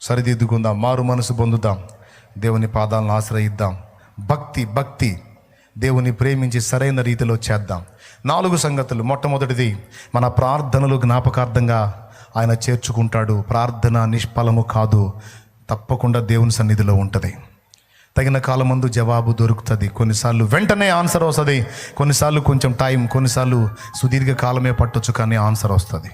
సరిదిద్దుకుందాం మారు మనసు పొందుదాం దేవుని పాదాలను ఆశ్రయిద్దాం. భక్తి భక్తి దేవుని ప్రేమించి సరైన రీతిలో చేద్దాం. నాలుగు సంగతులు. మొట్టమొదటిది మన ప్రార్థనలు జ్ఞాపకార్థంగా ఆయన చేర్చుకుంటాడు. ప్రార్థన నిష్ఫలము కాదు తప్పకుండా దేవుని సన్నిధిలో ఉంటుంది. తగిన కాలమందు జవాబు దొరుకుతుంది. కొన్నిసార్లు వెంటనే ఆన్సర్ వస్తుంది. కొన్నిసార్లు కొంచెం టైం కొన్నిసార్లు సుదీర్ఘ కాలమే పట్టొచ్చు కానీ ఆన్సర్ వస్తుంది.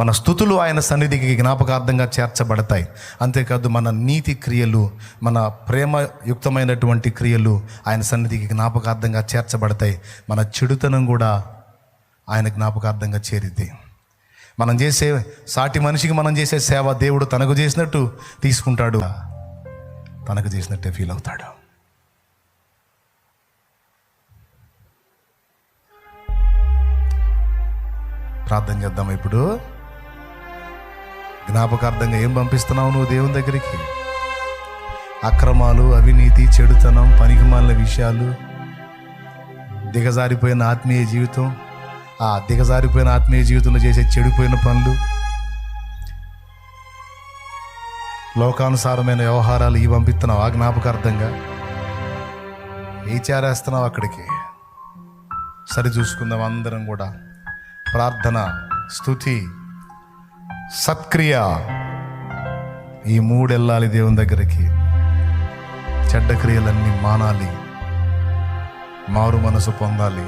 మన స్థుతులు ఆయన సన్నిధికి జ్ఞాపకార్థంగా చేర్చబడతాయి. అంతేకాదు మన నీతి క్రియలు మన ప్రేమయుక్తమైనటువంటి క్రియలు ఆయన సన్నిధికి జ్ఞాపకార్థంగా చేర్చబడతాయి. మన చెడుతనం కూడా ఆయన జ్ఞాపకార్థంగా చేరిద్ది. మనం చేసే సాటి మనిషికి మనం చేసే సేవ దేవుడు తనకు చేసినట్టు తీసుకుంటాడు. తనకు చేసినట్టే ఫీల్ అవుతాడు. ప్రార్థన చేద్దాం ఇప్పుడు. జ్ఞాపకార్థంగా ఏం పంపిస్తున్నావు నువ్వు దేవుని దగ్గరికి? అక్రమాలు అవినీతి చెడుతనం పనికిమాలిన విషయాలు దిగజారిపోయిన ఆత్మీయ జీవితం ఆ దిగజారిపోయిన ఆత్మీయ జీవితంలో చేసే చెడిపోయిన పనులు లోకానుసారమైన వ్యవహారాలు ఇవి పంపిస్తున్నావు ఆ జ్ఞాపకార్థంగా? ఏ చేరేస్తున్నావు అక్కడికి? సరి చూసుకుందాం అందరం కూడా. ప్రార్థన స్థుతి సత్క్రియ ఈ మూడు వెళ్ళాలి దేవుని దగ్గరికి. చెడ్డ క్రియలన్నీ మానాలి. మారు మనసు పొందాలి.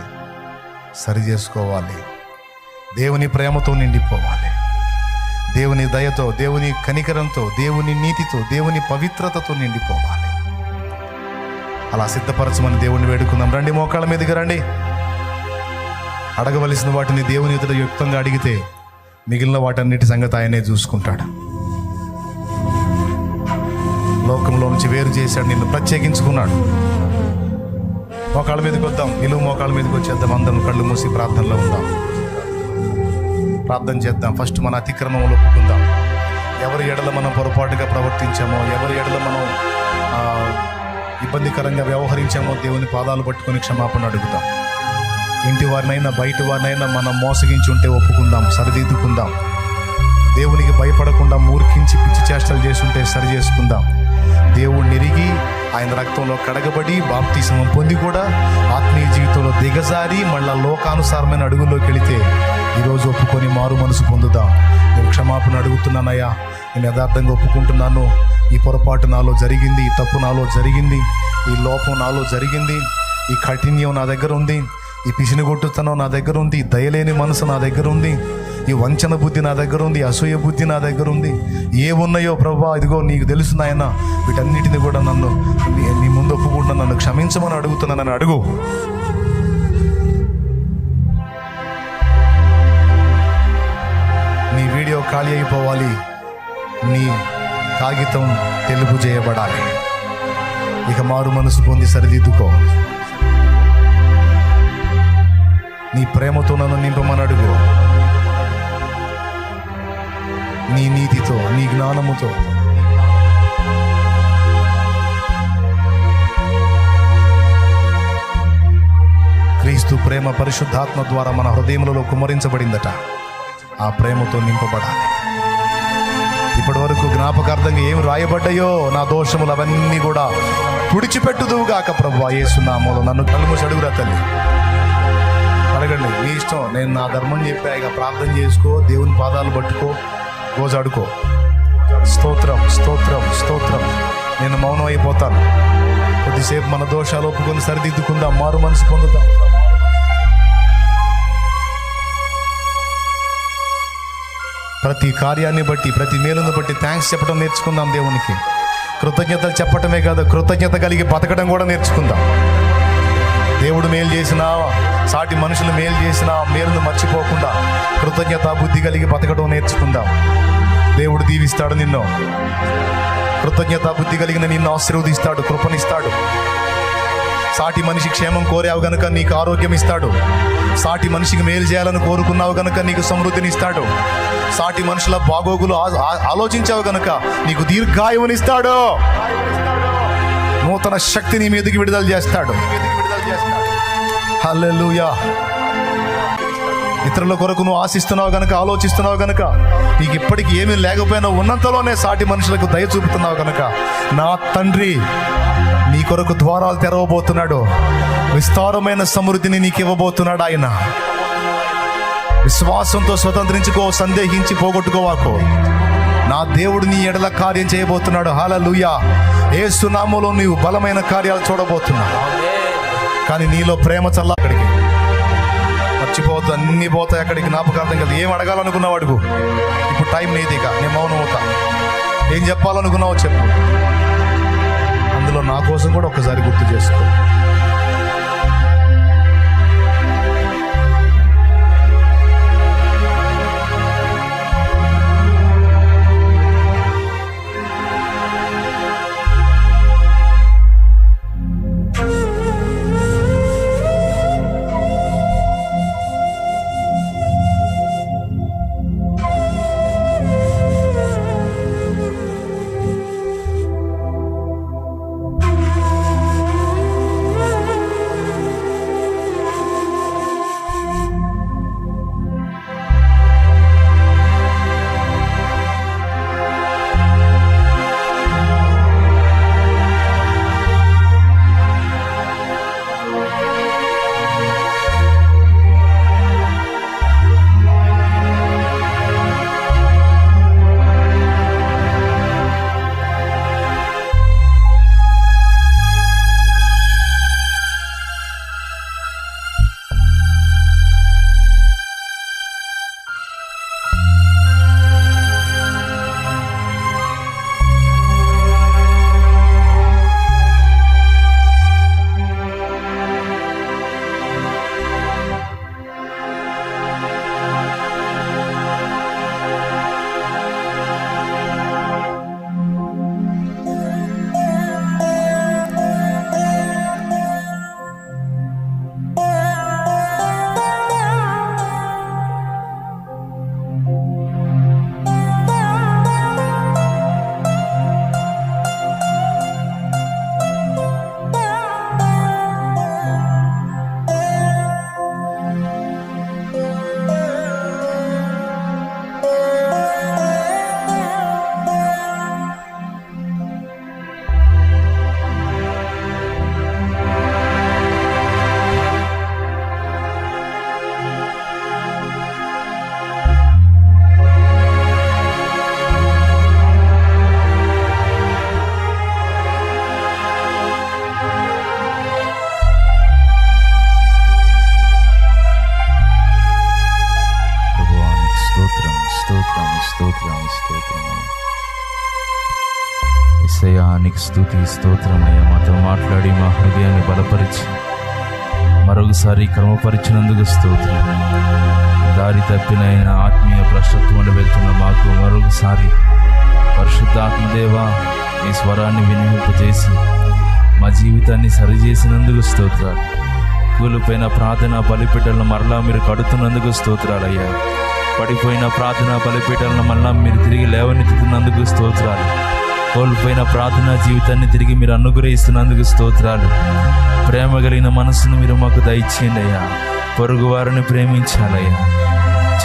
సరి చేసుకోవాలి. దేవుని ప్రేమతో నిండిపోవాలి. దేవుని దయతో దేవుని కనికరంతో దేవుని నీతితో దేవుని పవిత్రతతో నిండిపోవాలి. అలా సిద్ధపరచమని దేవుని వేడుకుందాం. రండి మోకాళ్ళ మీదకి రండి. అడగవలసిన వాటిని దేవుని ఎదుట యుక్తంగా అడిగితే మిగిలిన వాటన్నిటి సంగతి ఆయనే చూసుకుంటాడు. లోకంలో నుంచి వేరు చేశాడు నిన్ను ప్రత్యేకించుకున్నాడు. మోకాళ్ళ మీదకి వద్దాం. నిలువు మోకాళ్ళ మీదకి వచ్చేద్దాం. అందరం కళ్ళు మూసి ప్రార్థనలో ఉందాం. ప్రార్థన చేద్దాం. ఫస్ట్ మన అతిక్రమంలో ఒప్పుకుందాం. ఎవరి ఎడల మనం పొరపాటుగా ప్రవర్తించామో ఎవరి ఎడల మనం ఇబ్బందికరంగా వ్యవహరించామో దేవుని పాదాలు పట్టుకొని క్షమాపణ అడుగుతాం. ఇంటి వారినైనా బయట వారినైనా మనం మోసగించి ఉంటే ఒప్పుకుందాం సరిదిద్దుకుందాం. దేవునికి భయపడకుండా మూర్ఖించి పిచ్చి చేష్టలు చేస్తుంటే సరి చేసుకుందాం దేవుడు నిరిగి ఆయన రక్తంలో కడగబడి బాప్తీసం పొంది కూడా ఆత్మీయ జీవితంలో దిగజారి మళ్ళా లోకానుసారమైన అడుగుల్లోకి వెళితే ఈరోజు ఒప్పుకొని మారు మనసు పొందుదాం. నేను క్షమాపణ అడుగుతున్నానయ్యా. నేను యథార్థంగా ఒప్పుకుంటున్నాను. ఈ పొరపాటు నాలో జరిగింది ఈ తప్పు నాలో జరిగింది ఈ లోపం నాలో జరిగింది ఈ కఠిన్యం నా దగ్గర ఉంది. ఈ పిసినగొట్టుతనం నా దగ్గర ఉంది దయలేని మనసు నా దగ్గర ఉంది ఈ వంచన బుద్ధి నా దగ్గర ఉంది అసూయ బుద్ధి నా దగ్గర ఉంది ఏ ఉన్నాయో ప్రభా ఇదిగో నీకు తెలుసు నాయన. వీటన్నిటిని కూడా నన్ను నీ ముందు ఒప్పుకుంటున్నా. నన్ను క్షమించమని అడుగుతున్నా. నన్ను అడుగు. నీ వీడియో ఖాళీ అయిపోవాలి. నీ కాగితం తెలుపు చేయబడాలి. ఇక మారు మనసు పొంది సరిదిద్దుకో. నీ ప్రేమతో నన్ను నింపమని అడుగు. నీ నీతితో నీ జ్ఞానముతో. క్రీస్తు ప్రేమ పరిశుద్ధాత్మ ద్వారా మన హృదయములలో కుమరించబడిందట ఆ ప్రేమతో నింపబడాలి. ఇప్పటి వరకు జ్ఞాపకార్థంగా ఏం రాయబడ్డాయో నా దోషములు అవన్నీ కూడా పుడిచిపెట్టుదువుగాక ప్రభు యేసునామూలో నన్ను కలుము చడుగురా తల్లి. అడగండి. మీ ఇష్టం. నేను నా ధర్మం చెప్పా. ఇక ప్రార్థన చేసుకో. దేవుని పాదాలు పట్టుకో. రోజు అడుకో స్తోత్రం స్తోత్రం స్తోత్రం. నేను మౌనం అయిపోతాను. కొద్దిసేపు మన దోషాలు ఒప్పుకొని సరిదిద్దుకుందాం. మారు మనసు పొందుతాం. ప్రతి కార్యాన్ని బట్టి ప్రతి మేలును బట్టి థ్యాంక్స్ చెప్పడం నేర్చుకుందాం దేవునికి. కృతజ్ఞతలు చెప్పటమే కాదు కృతజ్ఞత కలిగి బతకడం కూడా నేర్చుకుందాం. దేవుడు మేలు చేసినా సాటి మనుషులు మేలు చేసిన మేలును మర్చిపోకుండా కృతజ్ఞత బుద్ధి కలిగి బతకడం నేర్చుకుందాం. దేవుడు దీవిస్తాడు నిన్ను. కృతజ్ఞత బుద్ధి కలిగిన నిన్ను ఆశీర్వదిస్తాడు కృపనిస్తాడు. సాటి మనిషి క్షేమం కోరావు గనుక నీకు ఆరోగ్యం ఇస్తాడు. సాటి మనిషికి మేలు చేయాలని కోరుకున్నావు గనుక నీకు సమృద్ధిని ఇస్తాడు సాటి మనుషుల బాగోగులు ఆలోచించావు గనుక నీకు దీర్ఘాయువునిస్తాడు. నూతన శక్తిని మీదకి విడుదల చేస్తాడు. హల్లెలూయా. ఇతరుల కొరకు నువ్వు ఆశిస్తున్నావు గనక ఆలోచిస్తున్నావు గనక నీకు ఇప్పటికి ఏమీ లేకపోయినా ఉన్నంతలోనే సాటి మనుషులకు దయ చూపుతున్నావు గనక నా తండ్రి నీ కొరకు ద్వారాలు తెరవబోతున్నాడు. విస్తారమైన సమృద్ధిని నీకు ఇవ్వబోతున్నాడు ఆయన. విశ్వాసంతో స్వతంత్రించుకో సందేహించి పోగొట్టుకోవాకో. నా దేవుడు నీ ఎడల కార్యం చేయబోతున్నాడు. హాలలుయా ఏ సునామలో నీవు బలమైన కార్యాలు చూడబోతున్నావు. కానీ నీలో ప్రేమ చల్ల అక్కడికి. మర్చిపోవద్దు అన్ని పోతాయి అక్కడికి. జ్ఞాపకార్థం కదా. ఏం అడగాలనుకున్నావు అడుగు. ఇప్పుడు టైం నీది ఇక. నేను మౌనం అవుతా ఏం చెప్పాలనుకున్నావో చెప్పు. అందులో నా కోసం కూడా ఒకసారి గుర్తు చేసుకో. మరొకసారి క్రమపరిచినందుకు స్తోత్రం. దారి తప్పినైన ఆత్మీయ భ్రష్టత్వంలో వెళ్తున్న మాకు మరొకసారి పరిశుద్ధాత్మదేవ మీ స్వరాన్ని వినిపింపజేసి మా జీవితాన్ని సరిచేసినందుకు స్తోత్రాలు. కూలిపోయిన ప్రార్థన బలిపీటలను మరలా మీరు కడుతున్నందుకు స్తోత్రాలయ్యా పడిపోయిన ప్రార్థన బలిపీటలను మరలా మీరు తిరిగి లేవనెత్తుతున్నందుకు స్తోత్రాలు. కోల్పోయిన ప్రార్థనా జీవితాన్ని తిరిగి మీరు అనుగ్రహిస్తున్నందుకు స్తోత్రాలు. ప్రేమ కలిగిన మనసును మీరు మాకు దయచేయండి అయ్యా. పొరుగు వారిని ప్రేమించాలయ్యా.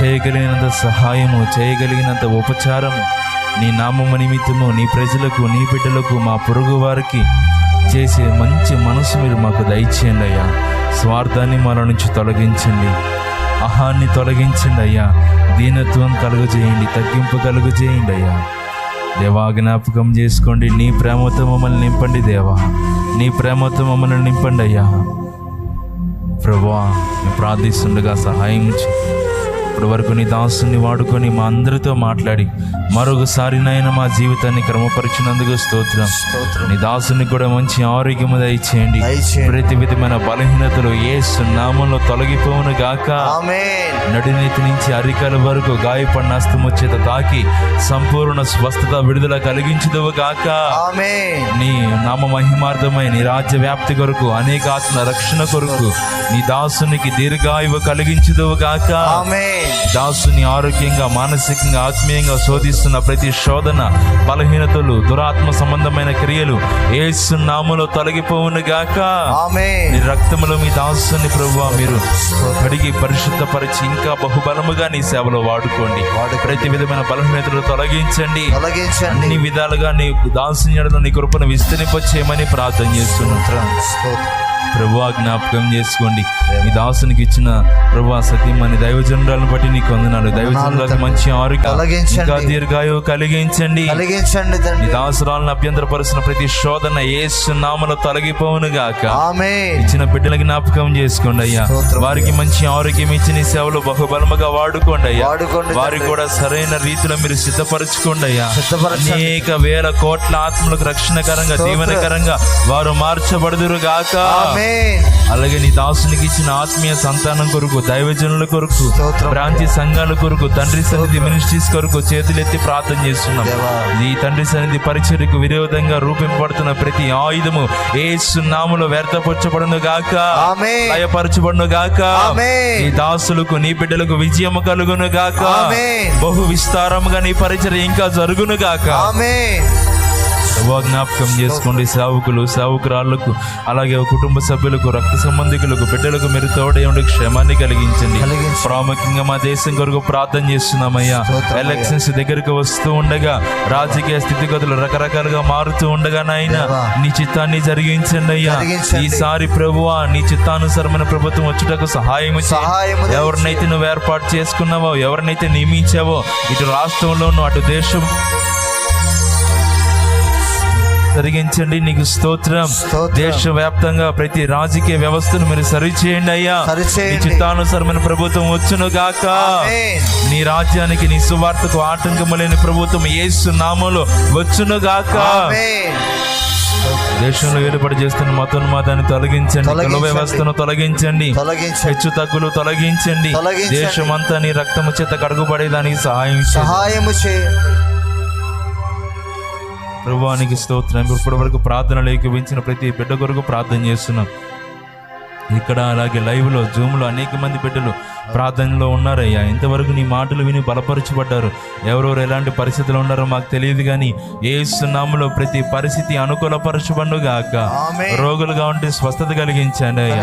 చేయగలిగినంత సహాయము చేయగలిగినంత ఉపచారము నీ నామము నిమిత్తము నీ ప్రజలకు నీ బిడ్డలకు మా పొరుగు వారికి చేసే మంచి మనసు మీరు మాకు దయచేయండి అయ్యా. స్వార్థాన్ని మన నుంచి తొలగించండి. అహాన్ని తొలగించండి అయ్యా. దీనత్వం కలుగజేయండి తగ్గింపు కలుగజేయండి అయ్యా. దేవా జ్ఞాపకం చేసుకోండి. నీ ప్రేమతో మమ్మల్ని నింపండి దేవా. నీ ప్రేమతో మమ్మల్ని నింపండి అయ్యా. ప్రభా ప్రార్థిస్తుండగా సహాయం ఇప్పటి వరకు నీ దాసుని వాడుకొని మా అందరితో మాట్లాడి మరొకసారి నాయన మా జీవితాన్ని క్రమపరిచినందుకు స్తోత్రం. నీ దాసుని కూడా మంచి ఆరోగ్యము దయచేయండి. ప్రతి విధమైన బలహీనతలు ఏ నామంలో తొలగిపోవును గాక. నడినేతి నుంచి అరికల వరకు గాయపడిన హస్తము చేత తాకి సంపూర్ణ స్వస్థత విడుదల కలిగించుదువు గాక. నీ నామ మహిమార్థమై నీ రాజ్య వ్యాప్తి కొరకు అనేక ఆత్మ రక్షణ కొరకు నీ దాసునికి దీర్ఘాయువు కలిగించుదువు గాక. ఆమేన్. దాసుని ఆరోగ్యంగా మానసికంగా ఆత్మీయంగా శోధిస్తున్న ప్రతి శోధన బలహీనతలు దురాత్మ సంబంధమైన క్రియలు ఏసు నామలో తొలగిపోవును గాక. నీ రక్తములో మీ దాసుని ప్రభు మీరు కడిగి పరిశుద్ధపరిచి ఇంకా బహుబలముగా నీ సేవలో వాడుకోండి. ప్రతి విధమైన బలహీనతలు తొలగించండి. అన్ని విధాలుగా నీ దాసుని నీ కృపను విస్తరింపచేయమని ప్రార్థన చేస్తున్నాం. ప్రభు జ్ఞాపకం చేసుకోండి. ఈ దాసునికి ఇచ్చిన ప్రభు సత్యమని దైవజనురాలను బట్టి నీకు వందనాలు. దైవజనులకు మంచి ఆరోగ్యం దీర్ఘాయు కలిగించండి. కలిగించండి నీ దాసురాలను అభ్యంతరపరుచిన ప్రతి శోధన ఏసు నామలో తొలగిపోవును గాక. ఇచ్చిన బిడ్డల జ్ఞాపకం చేసుకోండి అయ్యా. వారికి మంచి ఆరోగ్యం ఇచ్చి నీ సేవలో బహుబలముగా వాడుకోండి అయ్యా. వారికి తండ్రి. కూడా సరైన రీతిలో మీరు సిద్ధపరచుకోండి అయ్యా. అనేక వేల కోట్ల ఆత్మలకు రక్షణకరంగా. దీవెనకరంగా వారు మార్చబడుదురు గాక. అలాగే నీ దాసునికి ఇచ్చిన ఆత్మీయ సంతానం కొరకు దైవజనుల కొరకు. ప్రాంతీయ సంఘాల కొరకు తండ్రి సన్నిధి మినిస్ట్రీస్ కొరకు చేతులెత్తి ప్రార్థన చేస్తున్నాం. ఈ తండ్రి సన్నిధి పరిచర్యకు విరోధంగా రూపింపబడుతున్న ప్రతి ఆయుధము ఏసు నాములో వ్యర్థపరచబడును గాక. లయపరచబడును గాక. నీ దాసులకు నీ బిడ్డలకు విజయము కలుగును గాక. బహు విస్తారముగా నీ పరిచర్య ఇంకా జరుగును గాక జ్ఞాపకం చేసుకోండి సేవకులు సేవకురాళ్ళకు అలాగే కుటుంబ సభ్యులకు రక్త సంబంధికులకు బిడ్డలకు మీరు తోడే ఉండి క్షేమాన్ని కలిగించండి. ప్రాముఖ్యంగా మా దేశం కొరకు ప్రార్థన చేస్తున్నామయ్యా. ఎలక్షన్స్ దగ్గరకు వస్తూ ఉండగా రాజకీయ స్థితిగతులు రకరకాలుగా మారుతూ ఉండగా నాయన. నీ చిత్తాన్ని జరిగించండి అయ్యా. ఈసారి ప్రభువా నీ చిత్తానుసరమైన ప్రభుత్వం వచ్చుటకు సహాయం. ఎవరినైతే నువ్వు ఏర్పాటు చేసుకున్నావో ఎవరినైతే నియమించావో ఇటు రాష్ట్రంలోను అటు దేశం జరిగించండి నీకు స్తోత్రం. దేశవ్యాప్తంగా ప్రతి రాజకీయ వ్యవస్థను మీరు సరిచేయండి అయ్యా. నీ చిత్తానుసరమైన ప్రభుత్వం వచ్చును గాక. నీ రాజ్యానికి నీ సువార్తకు ఆటంకము లేని ప్రభుత్వం యేసు నామములో వచ్చును గాక దేశంలో ఏర్పాటు చేస్తున్న మతోన్మాదాన్ని తొలగించండి కుల. వ్యవస్థను తొలగించండి హెచ్చు తగ్గులు తొలగించండి. దేశమంతా నీ రక్తము చేత కడుగుపడేదానికి సహాయం చేయండి. సహాయము చేయ ప్రభువానికి స్తోత్రం. ఇప్పటి వరకు ప్రార్థనలు ఏకీవించిన ప్రతి బిడ్డ కొరకు ప్రార్థన చేస్తున్నాం. ఇక్కడ అలాగే లైవ్లో జూమ్లో అనేక మంది బిడ్డలు ప్రార్థనలో ఉన్నారయ్యా ఇంతవరకు నీ మాటలు విని బలపరచబడ్డారు ఎవరెవరు ఎలాంటి పరిస్థితులు ఉన్నారో మాకు తెలియదు కానీ ఏ సున్నాములో ప్రతి పరిస్థితి అనుకూలపరచబడు గాక ఆమేన్. రోగులుగా ఉంటే స్వస్థత కలిగించండి అయ్యా.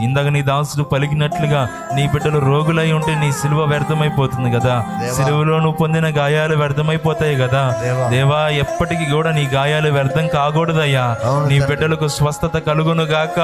ఇందాక నీ దాసుడు పలికినట్లుగా నీ బిడ్డలు రోగులై ఉంటే నీ సిలువ వ్యర్థమైపోతుంది కదా. సిలువలో నువ్వు పొందిన గాయాలు వ్యర్థమైపోతాయి కదా దేవా. ఎప్పటికీ కూడా నీ గాయాలు వ్యర్థం కాకూడదయ్యా నీ. బిడ్డలకు స్వస్థత కలుగును గాక.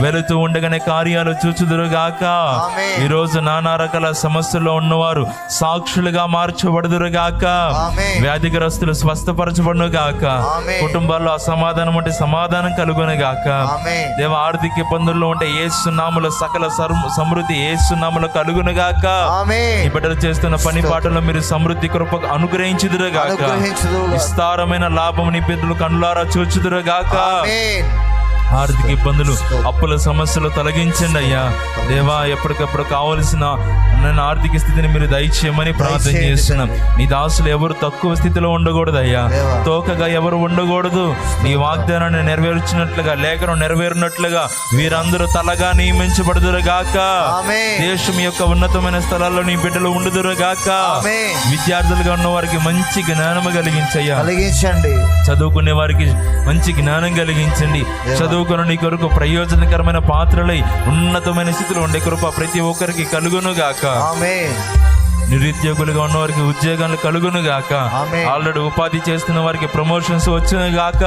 వెళుతూ ఉండగానే కార్యాలు చూచుదురు గాక ఆమేన్. రోజు నానా రకాల సమస్యల్లో ఉన్నవారు సాక్షులుగా మార్చబడుదురు గాక ఆమేన్. వ్యాధిగ్రస్తులు స్వస్థపరచబడును గాక ఆమేన్. కుటుంబాల్లో అసమాధానం అంటే సమాధానం కలుగును గాక ఆమేన్. దేవ ఆర్థిక ఇబ్బందుల్లో ఉంటే ఏసునాముల సకల సర్మ- సమృద్ధి ఏసునాముల కలుగును గాక ఆమేన్. ఈ బిడ్డలు చేస్తున్న పని పాటలో మీరు సమృద్ధి కృప అనుగ్రహించుదురు గాక అనుగ్రహించుదురు గాక. విస్తారమైన లాభం నీ బిడ్డలు కన్నులారా చూచుదురు గాక ఆమేన్. ఆర్థిక ఇబ్బందులు అప్పుల సమస్యలు తొలగించండి అయ్యా. దేవా ఎప్పటికప్పుడు కావలసిన నన్ను ఆర్థిక స్థితిని మీరు దయచేయమని ప్రార్థన చేస్తున్నాం. నీ దాసులు ఎవరు తక్కువ స్థితిలో ఉండకూడదు అయ్యా. తోకగా ఎవరు ఉండకూడదు. నీ వాగ్దానాన్ని నెరవేర్చినట్లుగా లేఖను నెరవేరినట్లుగా వీరందరూ తలగా నియమించబడుదురు గాక ఆమేన్. దేశం యొక్క ఉన్నతమైన స్థలాల్లో నీ బిడ్డలు ఉండుదురు గాక ఆమేన్. విద్యార్థులుగా ఉన్న వారికి మంచి జ్ఞానము కలిగించయ్యా. కలిగించండి. చదువుకునే వారికి మంచి జ్ఞానం కలిగించండి. చదువుకుని నీ కొరకు ప్రయోజనకరమైన పాత్రలై ఉన్నతమైన స్థితిలో ఉండే కృప ప్రతి ఒక్కరికి కలుగును గాక ఆమేన్ నిరుద్యోగులుగా ఉన్న వారికి ఉద్యోగాలు కలుగును గాక. ఆల్రెడీ ఉపాధి చేస్తున్న వారికి ప్రమోషన్స్ వచ్చును గాక.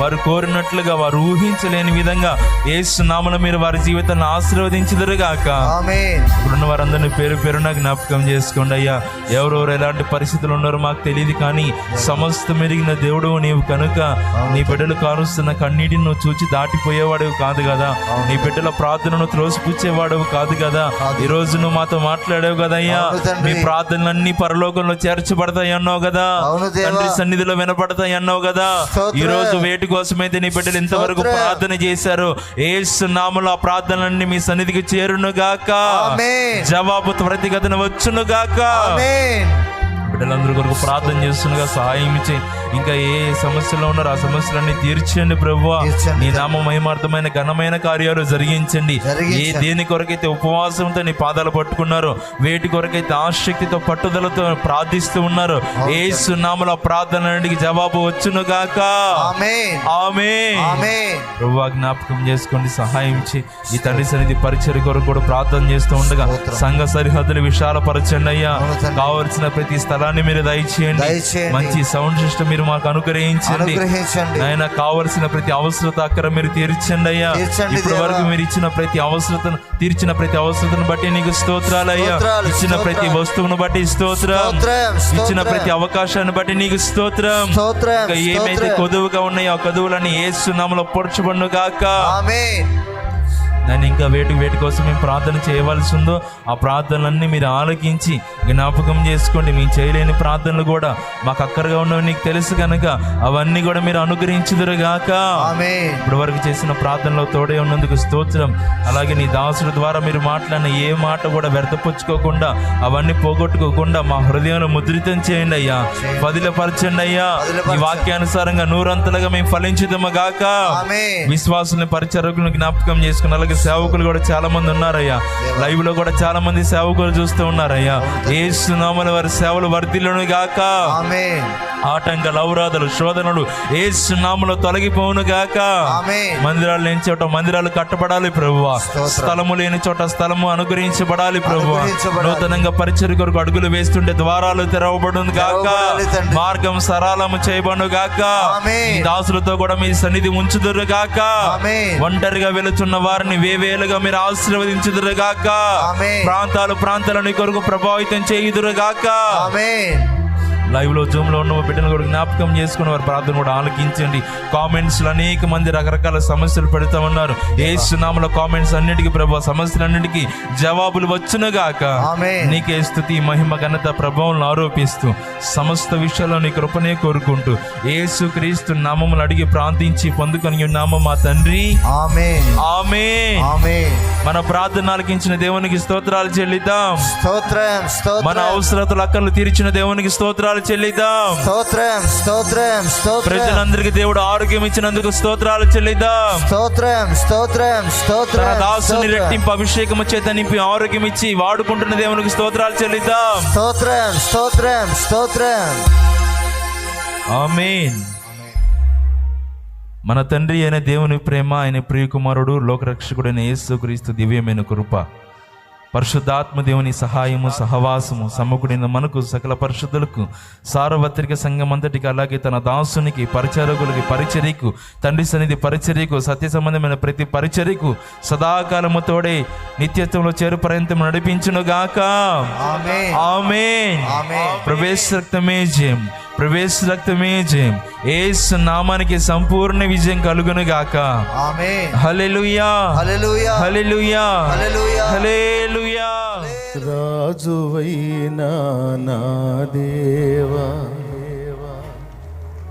వారు కోరినట్లుగా వారు ఊహించలేని విధంగా ఏసు నామన మీరు వారి జీవితాన్ని ఆశీర్వదించుదురు గాక ఇప్పుడున్న వారందరినీ పేరు పేరున జ్ఞాపకం చేసుకోండి అయ్యా. ఎవరెవరు ఎలాంటి పరిస్థితులు ఉన్నారో మాకు తెలియదు కానీ సమస్త మెరిగిన దేవుడు నీవు కనుక నీ బిడ్డలు కారుస్తున్న కన్నీటిని నువ్వు చూచి దాటిపోయేవాడు కాదు కదా. నీ బిడ్డల ప్రార్థనను త్రోసిపుచ్చేవాడు కాదు కదా. ఈ రోజు నువ్వు మాతో మాట్లాడావు కదయ్యా. మీ ప్రార్థనలన్నీ పరలోకంలో చేర్చబడతాయి అన్నావు కదా. తండ్రి సన్నిధిలో వినపడతాయి అన్నావు కదా. ఈ రోజు వేటి కోసమైతే నీ బిడ్డలు ఇంతవరకు. ప్రార్థన చేశారు ఏసు నామలో ఆ ప్రార్థనలన్నీ మీ సన్నిధికి చేరును గాక జవాబు త్వరితగతిన వచ్చును గాక బిడ్డలందరూ కొరకు ప్రార్థన చేస్తుండగా సహాయం ఇచ్చి. ఇంకా ఏ సమస్యలో ఉన్నారో ఆ సమస్యలన్నీ తీర్చండి ప్రభు. నీ నామ మహిమార్థమైన ఘనమైన కార్యాలు జరిగించండి. ఏ. దేని కొరకైతే ఉపవాసంతో నీ పాదాలు పట్టుకున్నారో వేటి కొరకైతే ఆసక్తితో పట్టుదలతో ప్రార్థిస్తూ ఉన్నారో ఏ సున్నాముల ప్రార్థనకి జవాబు వచ్చును గాక ప్రభు జ్ఞాపకం చేసుకోండి సహాయం ఇచ్చి. ఈ తండ్రి సన్నిధి పరిచయ కొరకు కూడా ప్రార్థన చేస్తూ ఉండగా. సంఘ సరిహద్దులు విశాలపరచండి అయ్యా. కావలసిన ప్రతి స్థలాన్ని మీరు దయచేయండి. మంచి సౌండ్ సిస్టమ్ మీరు మాకు అనుగ్రహించండి ఆయన కావలసిన ప్రతి అవసరత అక్కర మీరు తీర్చండి అయ్యా ఇప్పటి వరకు. మీరు ఇచ్చిన ప్రతి అవసరతను తీర్చిన ప్రతి అవసరతను బట్టి నీకు స్తోత్రాలు అయ్యా స్తోత్రాలు, ఇచ్చిన ప్రతి. వస్తువును బట్టి స్తోత్రం ఇచ్చిన. ప్రతి అవకాశాన్ని బట్టి నీకు స్తోత్రం ఏమైతే. కొదువుగా ఉన్నాయో ఆ కొదువులని ఏ సున్నాములో పొరచబడును గాక నేను ఇంకా వేటి వేటి కోసం మేము ప్రార్థన చేయవలసి ఉందో ఆ ప్రార్థనలన్నీ మీరు ఆలకించి జ్ఞాపకం చేసుకోండి. మేము చేయలేని ప్రార్థనలు కూడా మాకు అక్కరగా ఉన్నవి నీకు తెలుసు కనుక అవన్నీ కూడా మీరు అనుగ్రహించుదురుగాక. ఇప్పటి వరకు చేసిన ప్రార్థనలో తోడే ఉన్నందుకు స్తోత్రం. అలాగే నీ దాసుల ద్వారా మీరు మాట్లాడిన ఏ మాట కూడా వ్యర్థపుచ్చుకోకుండా అవన్నీ పోగొట్టుకోకుండా మా హృదయంలో ముద్రితం చేయండి అయ్యా. పదిలపరచండి అయ్యా. ఈ. వాక్యానుసారంగా నూరంతలుగా మేము ఫలించుదము గాక. ఆమేన్. విశ్వాసుల్ని పరిచరకులను జ్ఞాపకం చేసుకుని అలాగే సేవకులు కూడా చాలా మంది ఉన్నారయ్యా. లైవ్లో కూడా చాలా మంది సేవకులు చూస్తూ ఉన్నారయ్యా. ఏ సునామల వారి సేవలు వర్ధిల్లును గాక. ఆటంకాలు అవరాధలు శోధనలు ఏ సునామలో తొలగిపోవును గాక. మందిరాలు లేని చోట మందిరాలు కట్టబడాలి ప్రభువా. స్తోత్రం. స్థలము లేని చోట స్థలము అనుగ్రహించబడాలి ప్రభువా. అనుగ్రహించబడాలి. నూతనంగా పరిచయ కొరకు అడుగులు వేస్తుంటే ద్వారాలు తెరవబడును గాక. మార్గం సరళము చేయబడును గాక. దాసులతో కూడా మీ సన్నిధి ఉంచుదురు గాక. ఒంటరిగా వెళుతున్న వారిని వేవేలుగా మీరు ఆశీర్వదించుదురు గాక ఆమేన్. ప్రాంతాలు ప్రాంతాలని కొరకు ప్రభావితం చేయుదురు గాక ఆమేన్. లైవ్లో జూమ్లో ఉన్న బిడ్డను కూడా జ్ఞాపకం చేసుకుని వారి ప్రార్థన కూడా ఆలకించండి. కామెంట్స్లో అనేక మంది రకరకాల సమస్యలు పెడతా ఉన్నారు. ఏ సునామల కామెంట్స్ అన్నిటికీ ప్రభావ సమస్యలన్నిటికీ జవాబులు వచ్చునుగాక. నీకే స్థుతి మహిమ ఘనత ప్రభావం ఆరోపిస్తూ సమస్త విషయాల్లో నీ కృపనే కోరుకుంటూ యేసు క్రీస్తు నామములు అడిగి ప్రార్థించి పొందుకొని ఉన్నాము మా తండ్రి. మన ప్రార్థన ఆలకించిన దేవునికి స్తోత్రాలు చెల్లిద్దాం. స్తోత్రం. మన అవసరతలు అక్కర్లు తీర్చిన దేవునికి స్తోత్రాలు చెల్లిద్దాం. స్తోత్రం స్తోత్రం స్తోత్రం. ప్రజలందరికీ దేవుడు ఆరోగ్యం ఇచ్చినందుకు స్తోత్రాలు చెల్లిద్దాం. స్తోత్రం స్తోత్రం స్తోత్రం దాసుని. రెట్టింపు అభిషేకము చేత నింపి ఆరోగ్యం ఇచ్చి వాడుకుంటున్న దేవునికి స్తోత్రాలు చెల్లిద్దాం. స్తోత్రం స్తోత్రం స్తోత్రం. ఆమేన్. మన తండ్రి అయిన దేవుని ప్రేమ ఆయన ప్రియకుమారుడు లోకరక్షకుడైన యేసుక్రీస్తు దివ్యమైన కృప. పరిశుద్ధాత్మ దేవుని సహాయము సహవాసము సమకుడిన మనకు సకల పరిశుద్ధులకు సార్వత్రిక సంఘం అంతటికి అలాగే తన దాసునికి పరిచారకులకి పరిచర్యకు తండ్రి సన్నిధి పరిచర్యకు సత్య సంబంధమైన ప్రతి పరిచర్యకు సదాకాలము తోడే నిత్యత్వంలో చేరు పర్యంతం నడిపించును గాక ఆమేన్. ఆమేన్. ఆమేన్. ప్రవేశ రక్తమే జయం. ప్రవేశ రక్తమే జయం. ఏసు నామానికి సంపూర్ణ విజయం కలుగును గాక హల్లెలూయా. హల్లెలూయా. హల్లెలూయా. హల్లెలూయా. హల్లెలూయా. రాజువైనా నా దేవా.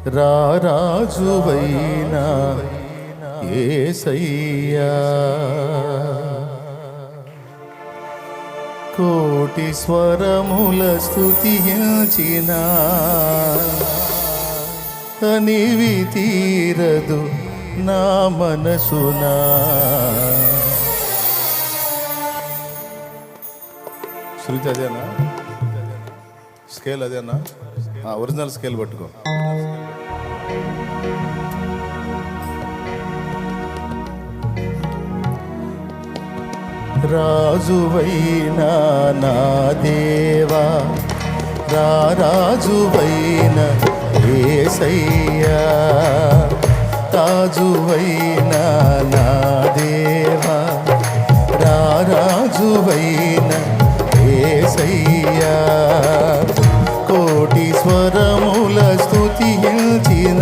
రారాజువైనా ఏసయ్యా కోటి స్వరముల స్థుతించిన కనివి తీరదు నా మనసునా. శృతి అదేనా? స్కేల్ అదేనా? ఒరిజినల్ స్కేల్ పట్టుకో. రాజువైనా నా దేవా రారాజువైన ఏసయ్యా రాజువైన నా దేవా రారాజువైన ఏసయ్యా. కోటి స్వరముల స్తుతించిన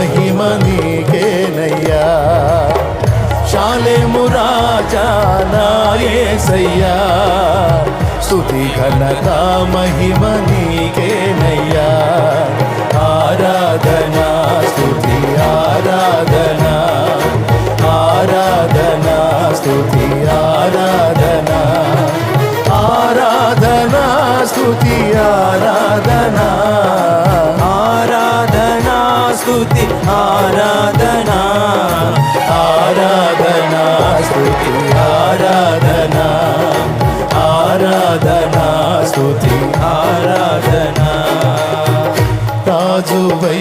మహిమ నీకేనయ్యా శాలేము రాజా నా యేసయ్యా స్తుతి ఘనత మహిమ నీకేనయ్యా ఆరాధనా స్తుతి ఆరాధనా ఆరాధనా స్తుతి ఆరాధనా ఆరాధనా ఆరాధనా ఆరాధనా స్తుతి ఆరాధనా ఆరాధనా స్తుతి ఆరాధనా. రాజువైన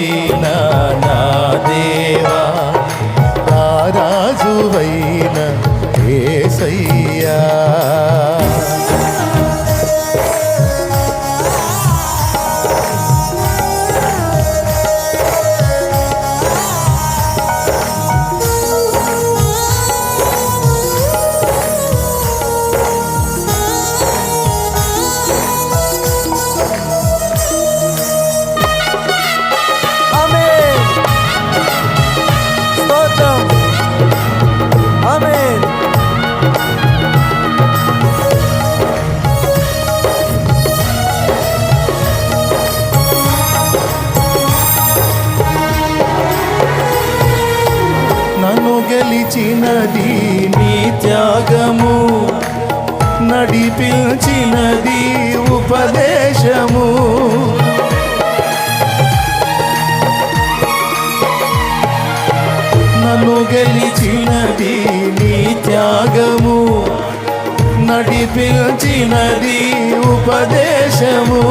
నిలిచినది ఉపదేశము.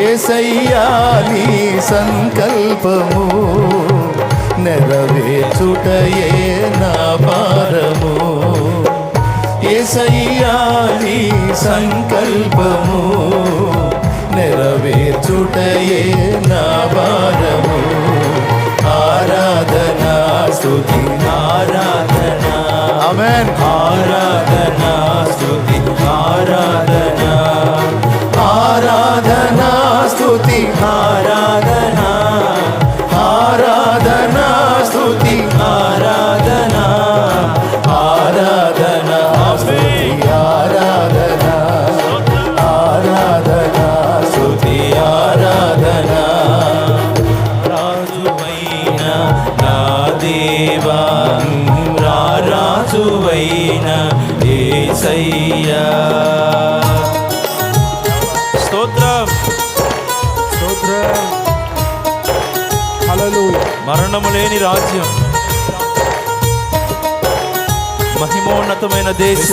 ఏసయ్యాలి సంకల్పము నెరవేర్చుటయే నా భారము. ఏసయ్యాలి సంకల్పము నెరవేర్చుటయే నా భారము. ఆరాధనా స్తుతి ఆరాధన ఆమెన్ ఆరాధనా స్తుతి. ఆరాధనా. ఆరాధనా స్తుతి. ఆరాధనా. ఆరాధనా స్తుతి. ఆరాధనా ఏసయ్యా స్తోత్రం. స్తోత్రం. హల్లెలూయా. మరణము లేని రాజ్యం. మహిమోన్నతమైన దేశం.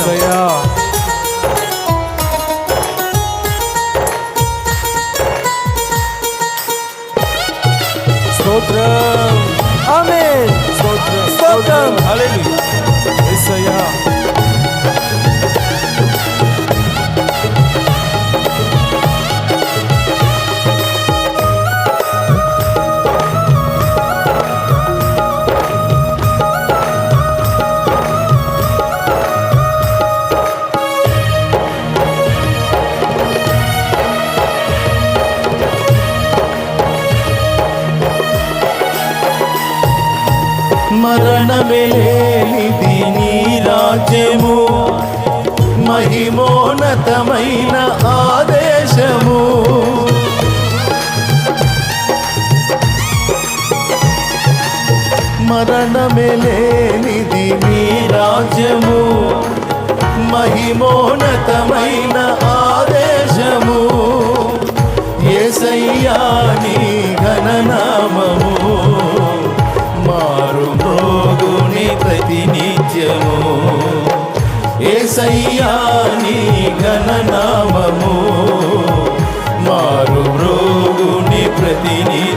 స్తోత్రం. ఆమేన్. స్తోత్రం. స్తోత్రం. హల్లెలూయా. యేసయ్యా మరణమే లేనిది నీ రాజ్యము. మహిమోన్నతమైన ఆదేశము. మరణమే లేనిది నీ రాజ్యము. మహిమోన్నతమైన ఆదేశము. ఏసయ్యా నీ ఘననామము. నిత్యము ఏ సయ్యాని ఘననామము. మారు రోగుని ప్రతినిధి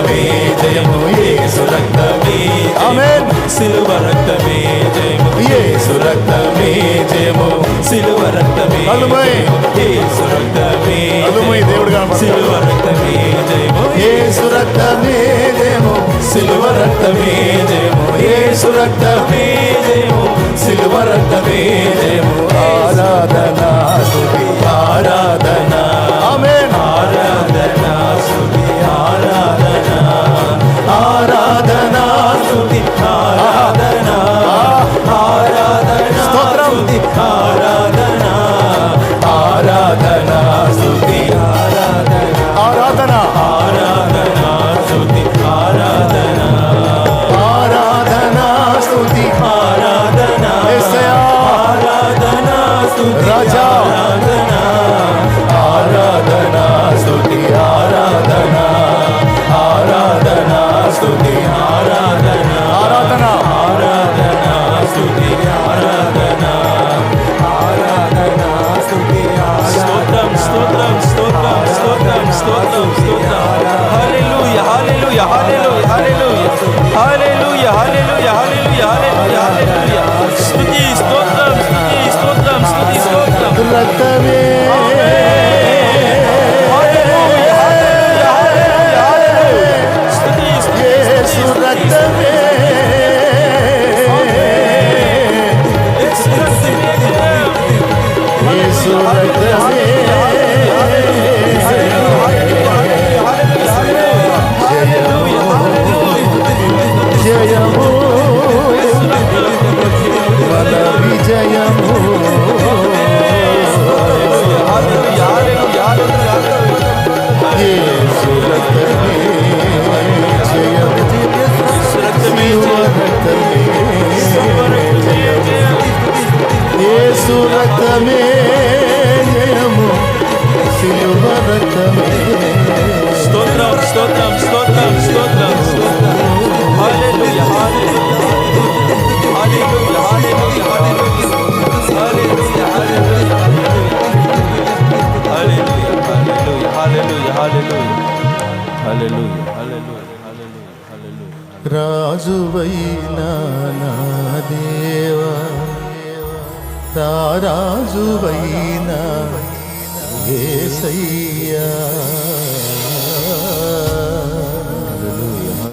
రక్తమే జయము యేసు రక్తమే ఆమేన్ సిలువ రక్తమే జయము యేసు రక్తమే జయము సిలువ రక్తమే. యేసు రక్తమే హల్లెలూయా, దేవుడు కనపడతాడు. సిలువ రక్తమే జయము యేసు రక్తమే జయము సిలువ రక్తమే జయము యేసు రక్తమే జయము సిలువ రక్తమే జయము ఆరాధన రాజా. ఆరాధన ఆరాధన స్తుతి స్తుతి ఆరాధన. ఆరాధన. ఆరాధన స్తుతి ఆరాధన. ఆరాధన స్తుతి స్తోత్రం స్తోత్రం స్తోత్రం స్తోత్రం స్తోత్రం స్తోత్రం. హల్లెలూయా హల్లెలూయా హల్లెలూయా హల్లెలూయా. హల్లెలూయా హల్లెలూయా హల్లెలూయా హల్లెలూయా స్తుతి స్తోత్రం స్తుతి స్తోత్రం స్తుతి స్తోత్రం. ಸುರತವೇ ಸುರತವೇ